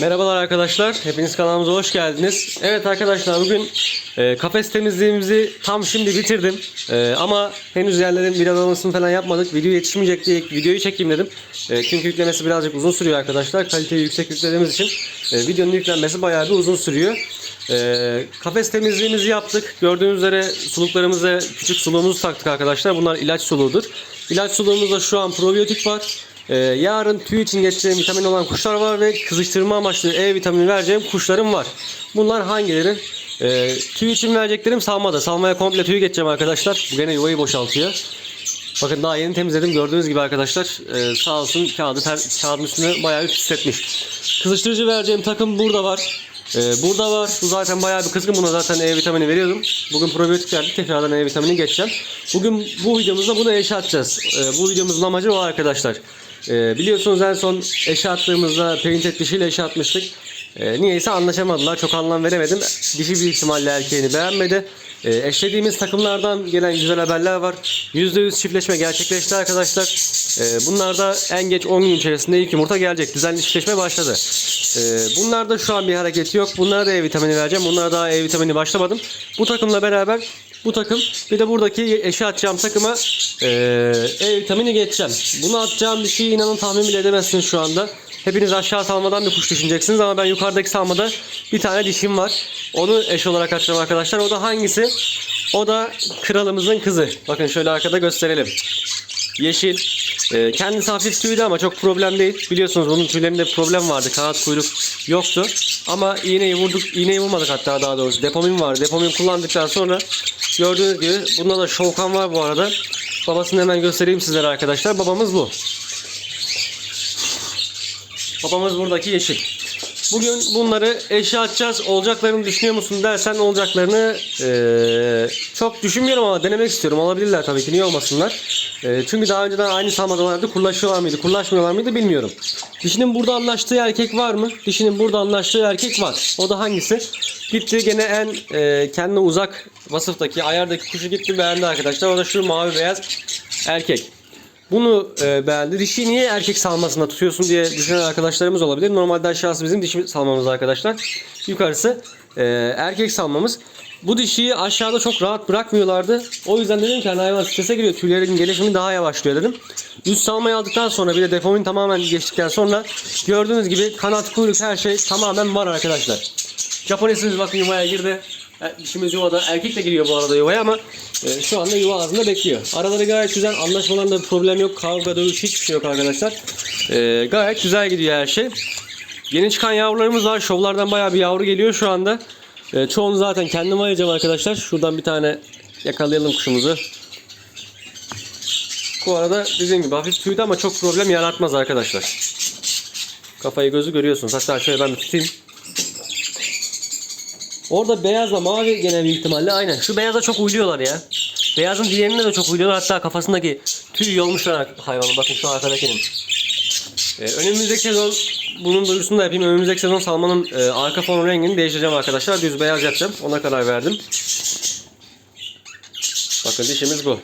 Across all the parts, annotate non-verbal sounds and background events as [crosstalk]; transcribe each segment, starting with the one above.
Merhabalar arkadaşlar. Hepiniz kanalımıza hoş geldiniz. Evet arkadaşlar bugün e, kafes temizliğimizi tam şimdi bitirdim. E, ama henüz yerlerin vidalamasını falan yapmadık. Video yetişmeyecek diye videoyu çekeyim dedim. E, çünkü yüklemesi birazcık uzun sürüyor arkadaşlar. Kaliteyi yüksek yüklediğimiz için e, videonun yüklenmesi bayağı bir uzun sürüyor. E, kafes temizliğimizi yaptık. Gördüğünüz üzere suluklarımıza küçük suluğumuzu taktık arkadaşlar. Bunlar ilaç suluğudur. İlaç suluğumuzda şu an probiyotik var. Ee, yarın tüy için geçeceğim vitamin olan kuşlar var ve kızıştırma amaçlı E vitamini vereceğim kuşlarım var. Bunlar hangileri? Ee, tüy için vereceklerim salmada. Salmaya komple tüy geçeceğim arkadaşlar. Bu gene yuvayı boşaltıyor. Bakın daha yeni temizledim. Gördüğünüz gibi arkadaşlar e, sağ olsun kağıdı ter, kağıdın üstüne bayağı bir pisletmiş. Kızıştırıcı vereceğim takım burada var. E, burada var. Bu zaten bayağı bir kızgın. Buna zaten E vitamini veriyordum. Bugün probiyotik verdik. Tekrardan E vitamini geçeceğim. Bugün bu videomuzda bunu eşe atacağız. E, bu videomuzun amacı o arkadaşlar. E, biliyorsunuz en son eşe attığımızda Painted dişiyle eşe atmıştık. E, niyeyse anlaşamadılar. Çok anlam veremedim. Dişi büyük ihtimalle erkeğini beğenmedi. E, eşlediğimiz takımlardan gelen güzel haberler var. %100 çiftleşme gerçekleşti arkadaşlar. E, bunlarda en geç 10 gün içerisinde ilk yumurta gelecek. Düzenli çiftleşme başladı. E, bunlarda şu an bir hareket yok. Bunlara da E vitamini vereceğim. Bunlara daha E vitamini başlamadım. Bu takımla beraber bu takım bir de buradaki eşe atacağım takıma e, E vitamini geçeceğim. Bunu atacağım bir şeyi inanın tahmin bile edemezsiniz şu anda. Hepiniz aşağı salmadan bir kuş düşüneceksiniz ama ben yukarıdaki salmada bir tane dişim var. Onu eş olarak atacağım arkadaşlar. O da hangisi? O da kralımızın kızı. Bakın şöyle arkada gösterelim. Yeşil. Ee, kendisi hafif tüylü ama çok problem değil. Biliyorsunuz bunun tüylerinde problem vardı. Kanat kuyruk yoktu. Ama iğneyi vurduk. iğneyi vurmadık hatta daha doğrusu. Depomin var. Depomin kullandıktan sonra gördüğünüz gibi bunda da şovkan var bu arada. Babasını hemen göstereyim sizlere arkadaşlar. Babamız bu. Babamız buradaki yeşil. Bugün bunları eşe atacağız. Olacaklarını düşünüyor musun dersen olacaklarını eee, çok düşünmüyorum ama denemek istiyorum. Olabilirler tabii ki niye olmasınlar. Eee, çünkü daha önceden aynı salmadalardı. Kurlaşıyorlar mıydı, kurlaşmıyorlar mıydı bilmiyorum. Dişinin burada anlaştığı erkek var mı? Dişinin burada anlaştığı erkek var. O da hangisi? Gitti gene en eee, kendine uzak vasıftaki ayardaki kuşu gitti beğendi arkadaşlar. O da şu mavi beyaz erkek. Bunu e, beğendi. Dişi niye erkek salmasında tutuyorsun diye düşünen arkadaşlarımız olabilir. Normalde aşağısı bizim dişi salmamız arkadaşlar. Yukarısı e, erkek salmamız. Bu dişiyi aşağıda çok rahat bırakmıyorlardı. O yüzden dedim ki hani hayvan strese giriyor. Tüylerin gelişimi daha yavaşlıyor dedim. Düz salmayı aldıktan sonra bir de defomin tamamen geçtikten sonra gördüğünüz gibi kanat, kuyruk her şey tamamen var arkadaşlar. Japonesimiz bakın yuvaya girdi. E, Dişimiz yuvada. Erkek de giriyor bu arada yuvaya ama e, şu anda yuva ağzında bekliyor. Araları gayet güzel. Anlaşmalarında bir problem yok. Kavga, dövüş hiçbir şey yok arkadaşlar. E, gayet güzel gidiyor her şey. Yeni çıkan yavrularımız var. Şovlardan bayağı bir yavru geliyor şu anda. E, çoğunu zaten kendim ayıracağım arkadaşlar. Şuradan bir tane yakalayalım kuşumuzu. Bu arada dediğim gibi hafif tüydü ama çok problem yaratmaz arkadaşlar. Kafayı gözü görüyorsunuz. Hatta şöyle ben bir tutayım. Orada beyazla mavi gene büyük ihtimalle aynen. Şu beyaza çok uyuyorlar ya. Beyazın diğerine de çok uyuyorlar. Hatta kafasındaki tüy yolmuşlar hayvanın. Bakın şu arkadakinin. Ee, önümüzdeki sezon bunun duyurusunu da yapayım. Önümüzdeki sezon salmanın e, arka fon rengini değiştireceğim arkadaşlar. Düz beyaz yapacağım. Ona karar verdim. Bakın dişimiz bu.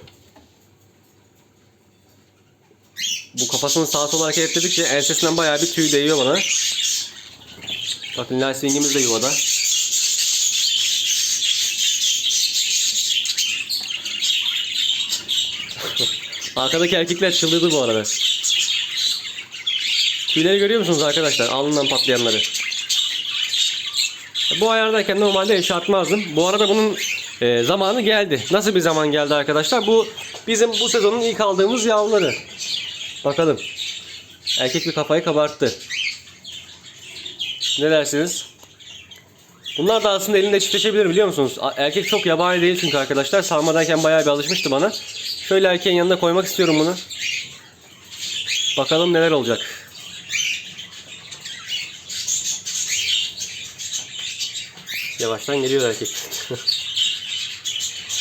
Bu kafasını sağa sola hareket ettirdikçe ensesinden bayağı bir tüy değiyor bana. Bakın Lyswing'imiz de yuvada. [laughs] Arkadaki erkekler çıldırdı bu arada. Tüyleri görüyor musunuz arkadaşlar? Alnından patlayanları. Bu ayardayken normalde eşe. Bu arada bunun e, zamanı geldi. Nasıl bir zaman geldi arkadaşlar? Bu bizim bu sezonun ilk aldığımız yavruları. Bakalım. Erkek bir kafayı kabarttı. Ne dersiniz? Bunlar da aslında elinde çiftleşebilir biliyor musunuz? Erkek çok yabani değil çünkü arkadaşlar. Salmadayken bayağı bir alışmıştı bana. Şöyle erkeğin yanına koymak istiyorum bunu. Bakalım neler olacak. Yavaştan geliyor erkek. [laughs]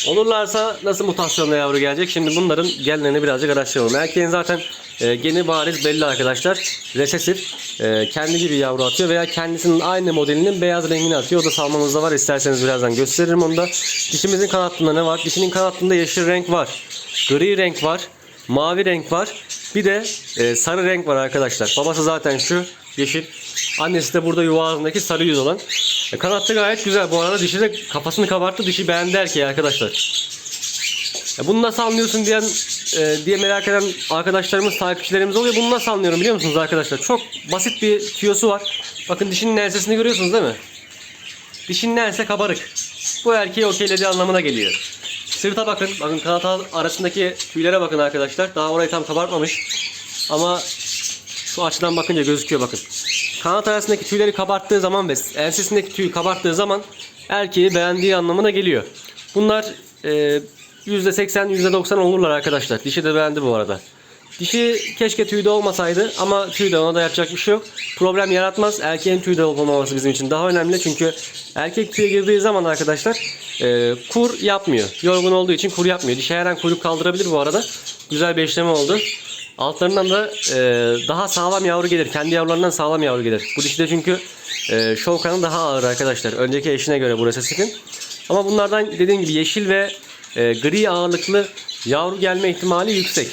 Olurlarsa nasıl mutasyonla yavru gelecek? Şimdi bunların genlerini birazcık araştıralım. Erkeğin zaten e, geni bariz belli arkadaşlar. Resesif. E, kendi gibi yavru atıyor veya kendisinin aynı modelinin beyaz rengini atıyor. O da salmamızda var. İsterseniz birazdan gösteririm onu da. Dişimizin kanatlığında ne var? Dişinin kanatlığında yeşil renk var. Gri renk var. mavi renk var. Bir de e, sarı renk var arkadaşlar. Babası zaten şu yeşil. Annesi de burada yuva ağzındaki sarı yüz olan. E, kanatlı gayet güzel. Bu arada dişi de kafasını kabarttı. Dişi beğendi erkeği arkadaşlar. Ya bunu nasıl anlıyorsun diyen e, diye merak eden arkadaşlarımız, takipçilerimiz oluyor. Bunu nasıl anlıyorum biliyor musunuz arkadaşlar? Çok basit bir tüyosu var. Bakın dişinin ensesini görüyorsunuz değil mi? Dişinin ense kabarık. Bu erkeği okeylediği anlamına geliyor. Sırta bakın. Bakın kanat arasındaki tüylere bakın arkadaşlar. Daha orayı tam kabartmamış. Ama şu açıdan bakınca gözüküyor bakın. Kanat arasındaki tüyleri kabarttığı zaman ve ensesindeki tüyü kabarttığı zaman erkeği beğendiği anlamına geliyor. Bunlar e, %80 %90 olurlar arkadaşlar. Dişi de beğendi bu arada. Dişi keşke tüyde olmasaydı ama tüyde ona da yapacak bir şey yok. Problem yaratmaz. Erkeğin tüyde olmaması bizim için daha önemli. Çünkü erkek tüye girdiği zaman arkadaşlar e, kur yapmıyor. Yorgun olduğu için kur yapmıyor. Dişi her an kuyruk kaldırabilir bu arada. Güzel bir işlem oldu. Altlarından da e, daha sağlam yavru gelir. Kendi yavrularından sağlam yavru gelir. Bu dişi de çünkü e, şov kanı daha ağır arkadaşlar. Önceki eşine göre burası sıkın. Ama bunlardan dediğim gibi yeşil ve e, gri ağırlıklı yavru gelme ihtimali yüksek.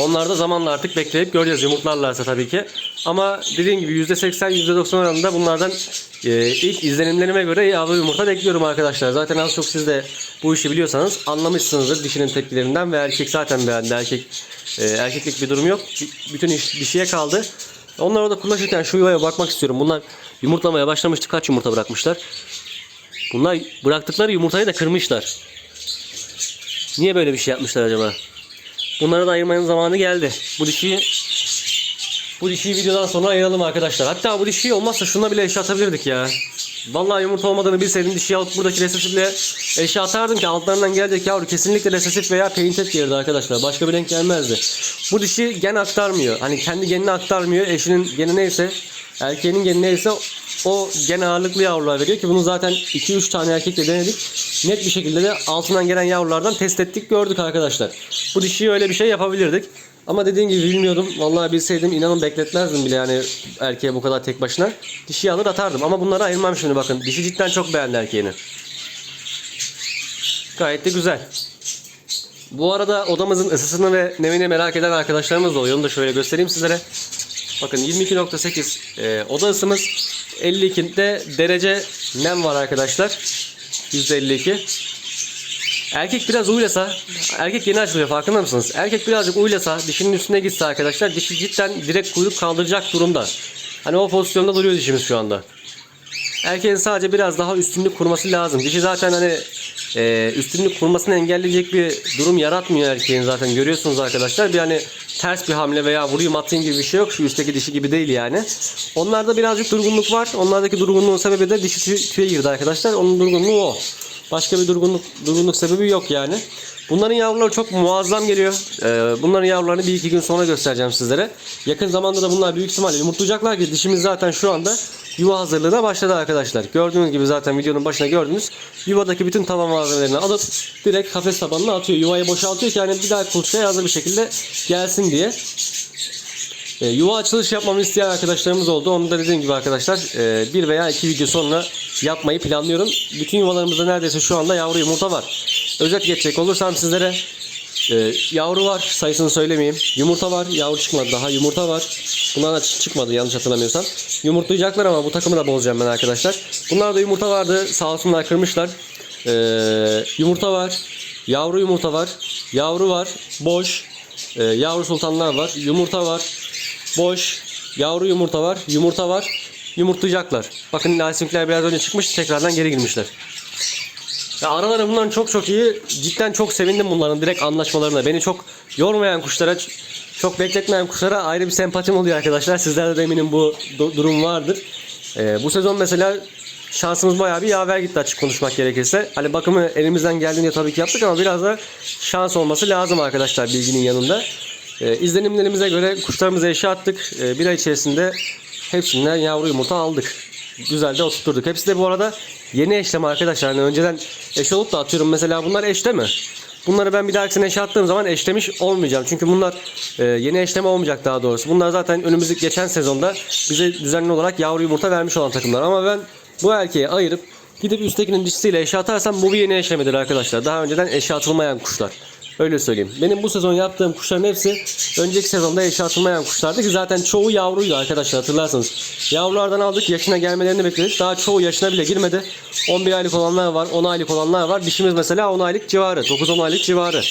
Onlar da zamanla artık bekleyip göreceğiz yumurtlarlarsa tabii ki. Ama dediğim gibi %80 %90 oranında bunlardan e, ilk izlenimlerime göre yavru yumurta bekliyorum arkadaşlar. Zaten az çok siz de bu işi biliyorsanız anlamışsınızdır dişinin tepkilerinden ve erkek zaten beğendi. Erkek e, erkeklik bir durum yok. Bütün iş dişiye kaldı. Onlar orada kulaşırken şu yuvaya bakmak istiyorum. Bunlar yumurtlamaya başlamıştı. Kaç yumurta bırakmışlar? Bunlar bıraktıkları yumurtayı da kırmışlar. Niye böyle bir şey yapmışlar acaba? Bunları da ayırmanın zamanı geldi. Bu dişiyi bu dişiyi videodan sonra ayıralım arkadaşlar. Hatta bu dişiyi olmazsa şuna bile eşe atabilirdik ya. Vallahi yumurta olmadığını bilseydim dişiyi alıp buradaki resesifle eşe atardım ki altlarından gelecek yavru kesinlikle resesif veya painted gelirdi arkadaşlar. Başka bir renk gelmezdi. Bu dişi gen aktarmıyor. Hani kendi genini aktarmıyor. Eşinin geni neyse erkeğinin geni neyse o gen ağırlıklı yavrular veriyor ki bunu zaten 2-3 tane erkekle denedik. Net bir şekilde de altından gelen yavrulardan test ettik gördük arkadaşlar. Bu dişiyi öyle bir şey yapabilirdik. Ama dediğim gibi bilmiyordum. Vallahi bilseydim inanın bekletmezdim bile yani erkeğe bu kadar tek başına. Dişiyi alır atardım. Ama bunları ayırmam şimdi bakın. Dişi cidden çok beğendi erkeğini. Gayet de güzel. Bu arada odamızın ısısını ve nemini merak eden arkadaşlarımız da oluyor. Onu da şöyle göstereyim sizlere. Bakın 22.8 e, oda ısımız 52'de derece nem var arkadaşlar. %52. Erkek biraz uylasa, erkek yeni açılıyor farkında mısınız? Erkek birazcık uylasa, dişinin üstüne gitse arkadaşlar, dişi cidden direkt kuyruk kaldıracak durumda. Hani o pozisyonda duruyor dişimiz şu anda. Erkeğin sadece biraz daha üstünlük kurması lazım. Dişi zaten hani e, üstünlük kurmasını engelleyecek bir durum yaratmıyor erkeğin zaten. Görüyorsunuz arkadaşlar. Bir hani ters bir hamle veya vurayım atayım gibi bir şey yok. Şu üstteki dişi gibi değil yani. Onlarda birazcık durgunluk var. Onlardaki durgunluğun sebebi de dişi tüy- tüye girdi arkadaşlar. Onun durgunluğu o. Başka bir durgunluk durgunluk sebebi yok yani. Bunların yavruları çok muazzam geliyor. Ee, bunların yavrularını bir iki gün sonra göstereceğim sizlere. Yakın zamanda da bunlar büyük ihtimalle yumurtlayacaklar ki dişimiz zaten şu anda yuva hazırlığına başladı arkadaşlar. Gördüğünüz gibi zaten videonun başına gördünüz. Yuvadaki bütün tava malzemelerini alıp direkt kafes tabanına atıyor. Yuvayı boşaltıyor ki hani bir daha kuluçkaya hazır bir şekilde gelsin diye. E, yuva açılış yapmamı isteyen arkadaşlarımız oldu. Onu da dediğim gibi arkadaşlar e, bir veya iki video sonra yapmayı planlıyorum. Bütün yuvalarımızda neredeyse şu anda yavru yumurta var. Özet geçecek olursam sizlere e, yavru var sayısını söylemeyeyim. Yumurta var yavru çıkmadı daha yumurta var. Bunlar da çık- çıkmadı yanlış hatırlamıyorsam. Yumurtlayacaklar ama bu takımı da bozacağım ben arkadaşlar. Bunlar da yumurta vardı sağ olsunlar kırmışlar. E, yumurta var. Yavru yumurta var. Yavru var. Boş. E, yavru sultanlar var. Yumurta var. Boş. Yavru yumurta var. Yumurta var. Yumurtlayacaklar. Bakın lastikler biraz önce çıkmış. Tekrardan geri girmişler. Ya araları bunların çok çok iyi. Cidden çok sevindim bunların direkt anlaşmalarına. Beni çok yormayan kuşlara, çok bekletmeyen kuşlara ayrı bir sempatim oluyor arkadaşlar. Sizlerde de eminim bu du- durum vardır. Ee, bu sezon mesela şansımız bayağı bir yaver gitti açık konuşmak gerekirse. Hani bakımı elimizden geldiğince tabii ki yaptık ama biraz da şans olması lazım arkadaşlar bilginin yanında. Ee, izlenimlerimize göre kuşlarımıza eşe attık. Ee, bir ay içerisinde hepsinden yavru yumurta aldık. Güzel de oturtturduk. Hepsi de bu arada yeni eşleme arkadaşlar. Hani önceden eş olup da atıyorum mesela bunlar eşte mi? Bunları ben bir dahakisine eşe attığım zaman eşlemiş olmayacağım. Çünkü bunlar e, yeni eşleme olmayacak daha doğrusu. Bunlar zaten önümüzdeki geçen sezonda bize düzenli olarak yavru yumurta vermiş olan takımlar. Ama ben bu erkeği ayırıp gidip üsttekinin dişisiyle eşe atarsam bu bir yeni eşlemedir arkadaşlar. Daha önceden eşe atılmayan kuşlar. Öyle söyleyeyim. Benim bu sezon yaptığım kuşların hepsi önceki sezonda eşe atılmayan kuşlardı ki zaten çoğu yavruydu arkadaşlar hatırlarsınız. Yavrulardan aldık yaşına gelmelerini bekledik. Daha çoğu yaşına bile girmedi. 11 aylık olanlar var, 10 aylık olanlar var. Dişimiz mesela 10 aylık civarı, 9-10 aylık civarı.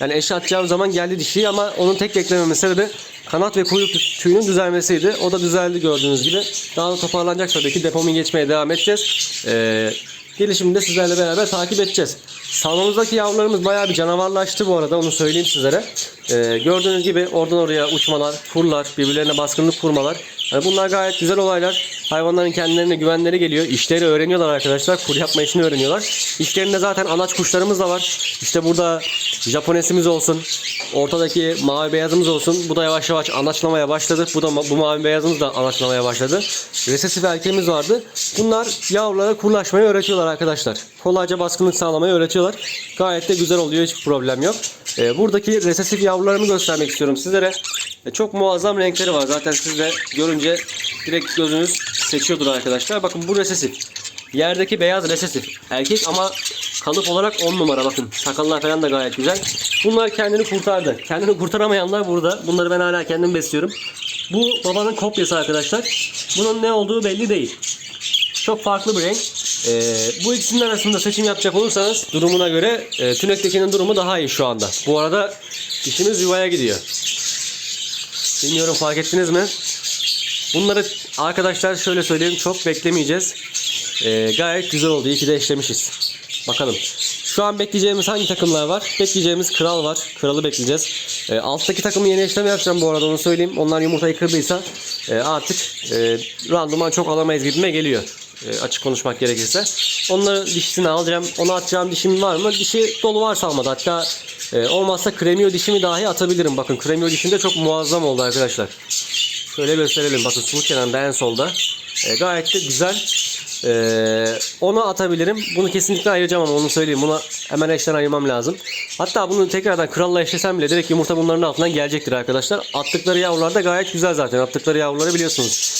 Yani eşe atacağım zaman geldi dişi ama onun tek beklememin sebebi kanat ve kuyruk tüyünün düzelmesiydi. O da düzeldi gördüğünüz gibi. Daha da toparlanacak tabii ki depomun geçmeye devam edeceğiz. Ee, gelişimini de sizlerle beraber takip edeceğiz. Salonumuzdaki yavrularımız bayağı bir canavarlaştı bu arada onu söyleyeyim sizlere. Ee, gördüğünüz gibi oradan oraya uçmalar, kurlar, birbirlerine baskınlık kurmalar. Yani bunlar gayet güzel olaylar. Hayvanların kendilerine güvenleri geliyor. İşleri öğreniyorlar arkadaşlar. Kur yapma işini öğreniyorlar. İşlerinde zaten anaç kuşlarımız da var. İşte burada Japonesimiz olsun. Ortadaki mavi beyazımız olsun. Bu da yavaş yavaş anaçlamaya başladı. Bu da bu mavi beyazımız da anaçlamaya başladı. Resesif erkeğimiz vardı. Bunlar yavrulara kurlaşmayı öğretiyorlar arkadaşlar. Kolayca baskınlık sağlamayı öğretiyorlar. Gayet de güzel oluyor. Hiçbir problem yok. Ee, buradaki resesif yavrularımı göstermek istiyorum sizlere. E, Çok muazzam renkleri var. Zaten siz de görünce direkt gözünüz seçiyordur arkadaşlar. Bakın bu resesif. Yerdeki beyaz resesif. Erkek ama kalıp olarak 10 numara bakın. Sakallar falan da gayet güzel. Bunlar kendini kurtardı. Kendini kurtaramayanlar burada. Bunları ben hala kendim besliyorum. Bu babanın kopyası arkadaşlar. Bunun ne olduğu belli değil. Çok farklı bir renk. Ee, bu ikisinin arasında seçim yapacak olursanız durumuna göre e, tünektekinin durumu daha iyi şu anda. Bu arada dişimiz yuvaya gidiyor. Bilmiyorum fark ettiniz mi? Bunları arkadaşlar şöyle söyleyeyim çok beklemeyeceğiz. Ee, gayet güzel oldu. İyi ki de eşlemişiz. Bakalım. Şu an bekleyeceğimiz hangi takımlar var? Bekleyeceğimiz kral var. Kralı bekleyeceğiz. Ee, alttaki takımı yeni eşleme yapacağım bu arada onu söyleyeyim. Onlar yumurtayı kırdıysa e, artık e, randıman çok alamayız gibime geliyor. E, açık konuşmak gerekirse. Onları dişisini alacağım. Onu atacağım dişim var mı? Dişi dolu varsa almadı. Hatta e, olmazsa kremiyo dişimi dahi atabilirim. Bakın kremiyo dişim de çok muazzam oldu arkadaşlar. Şöyle gösterelim. Bakın sulu kenarında en solda. E, gayet de güzel. E, onu atabilirim. Bunu kesinlikle ayıracağım ama onu söyleyeyim. Bunu hemen eşten ayırmam lazım. Hatta bunu tekrardan kralla eşlesem bile direkt yumurta bunların altından gelecektir arkadaşlar. Attıkları yavrular da gayet güzel zaten. Attıkları yavruları biliyorsunuz.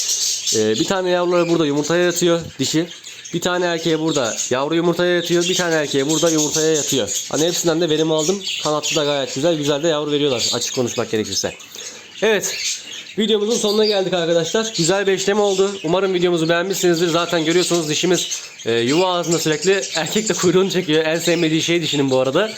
E, bir tane yavruları burada yumurtaya yatıyor dişi. Bir tane erkeğe burada yavru yumurtaya yatıyor. Bir tane erkeğe burada yumurtaya yatıyor. Hani hepsinden de verim aldım. Kanatlı da gayet güzel. Güzel de yavru veriyorlar açık konuşmak gerekirse. Evet. Videomuzun sonuna geldik arkadaşlar. Güzel bir işlem oldu. Umarım videomuzu beğenmişsinizdir. Zaten görüyorsunuz dişimiz e, yuva ağzında sürekli erkek de kuyruğunu çekiyor. En sevmediği şey dişinin bu arada.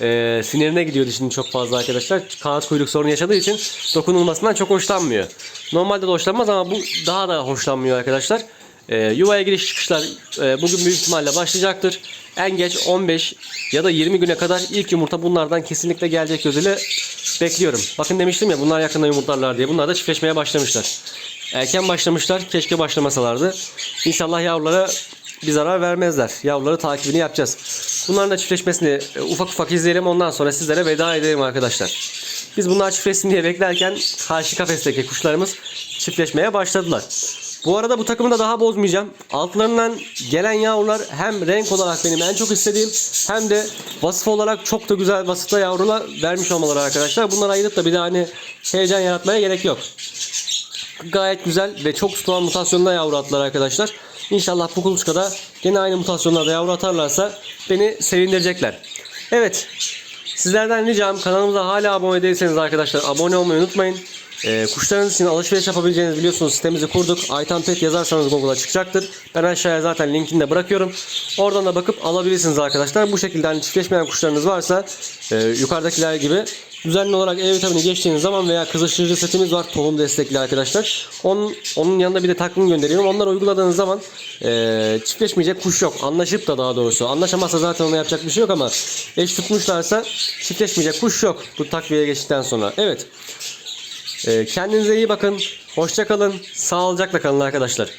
E, sinirine gidiyor dişinin çok fazla arkadaşlar. Kanat kuyruk sorunu yaşadığı için dokunulmasından çok hoşlanmıyor. Normalde de hoşlanmaz ama bu daha da hoşlanmıyor arkadaşlar. E, yuvaya giriş çıkışlar e, bugün büyük ihtimalle başlayacaktır. En geç 15 ya da 20 güne kadar ilk yumurta bunlardan kesinlikle gelecek gözüyle bekliyorum. Bakın demiştim ya bunlar yakında yumurtlarlar diye. Bunlar da çiftleşmeye başlamışlar. Erken başlamışlar. Keşke başlamasalardı. İnşallah yavrulara bir zarar vermezler. Yavruları takibini yapacağız. Bunların da çiftleşmesini e, ufak ufak izleyelim. Ondan sonra sizlere veda edelim arkadaşlar. Biz bunlar çiftleşsin diye beklerken karşı kafesteki kuşlarımız çiftleşmeye başladılar. Bu arada bu takımı da daha bozmayacağım. Altlarından gelen yavrular hem renk olarak benim en çok istediğim hem de vasıf olarak çok da güzel vasıfta yavrular vermiş olmaları arkadaşlar. Bunları ayırıp da bir de hani heyecan yaratmaya gerek yok. Gayet güzel ve çok tutulan mutasyonda yavru attılar arkadaşlar. İnşallah bu kuluçkada gene aynı mutasyonlarda yavru atarlarsa beni sevindirecekler. Evet. Sizlerden ricam kanalımıza hala abone değilseniz arkadaşlar abone olmayı unutmayın. Ee, kuşlarınız için alışveriş yapabileceğiniz biliyorsunuz sitemizi kurduk. Aytan Pet yazarsanız Google'a çıkacaktır. Ben aşağıya zaten linkini de bırakıyorum. Oradan da bakıp alabilirsiniz arkadaşlar. Bu şekilde hani çiftleşmeyen kuşlarınız varsa e, yukarıdakiler gibi düzenli olarak E vitamini geçtiğiniz zaman veya kızıştırıcı setimiz var tohum destekli arkadaşlar. Onun, onun yanında bir de takvim gönderiyorum. Onları uyguladığınız zaman e, çiftleşmeyecek kuş yok. Anlaşıp da daha doğrusu. Anlaşamazsa zaten ona yapacak bir şey yok ama eş tutmuşlarsa çiftleşmeyecek kuş yok bu takviye geçtikten sonra. Evet. E, kendinize iyi bakın. Hoşça kalın. Sağlıcakla kalın arkadaşlar.